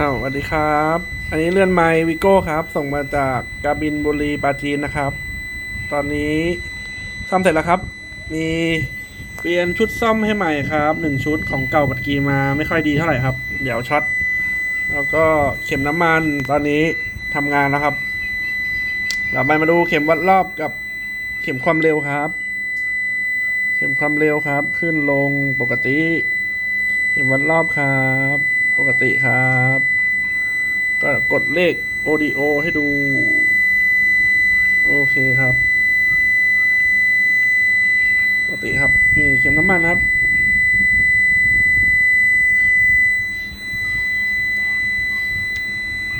อ้าวสวัสดีครับ อันนี้เลื่อนไมค์วิโก้ครับ ส่งมาจากกาบินบุรีปาจีนนะครับ ตอนนี้ซ่อมเสร็จแล้วครับ มีเปลี่ยนชุดซ่อมให้ใหม่ครับหนึ่งชุดของเก่าปัดกีมาไม่ค่อยดีเท่าไหร่ครับ เดี๋ยวช็อตแล้วก็เข็มน้ำมันตอนนี้ทำงานแล้วครับเราไปมาดูเข็มวัดรอบกับเข็มความเร็วครับ เข็มความเร็วครับ ขึ้นลงปกติ เข็มวัดรอบครับ ปกติครับ ก็กดเลข ODO ให้ดู โอเคครับ ปกติครับ นี่เข็มน้ำมันครับ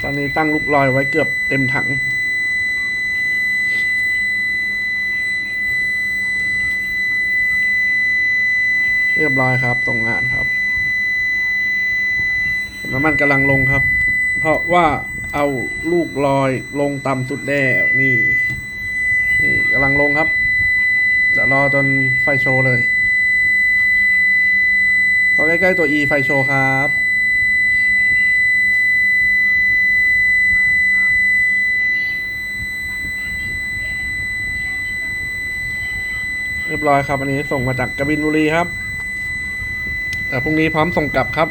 ตอนนี้ตั้งลูกลอยไว้เกือบเต็มถัง เรียบร้อยครับตรงงานครับ น้ำมันกำลังลงครับ เพราะว่าเอาลูกลอยลงต่ำสุดแล้วนี่นี่กำลังลงครับเดี๋ยวรอจนไฟโชว์เลยพอใกล้ๆตัว E ไฟโชว์ครับ เรียบร้อยครับ อันนี้ส่งมาจากกบินบุรีครับแต่พรุ่งนี้พร้อมส่งกลับครับ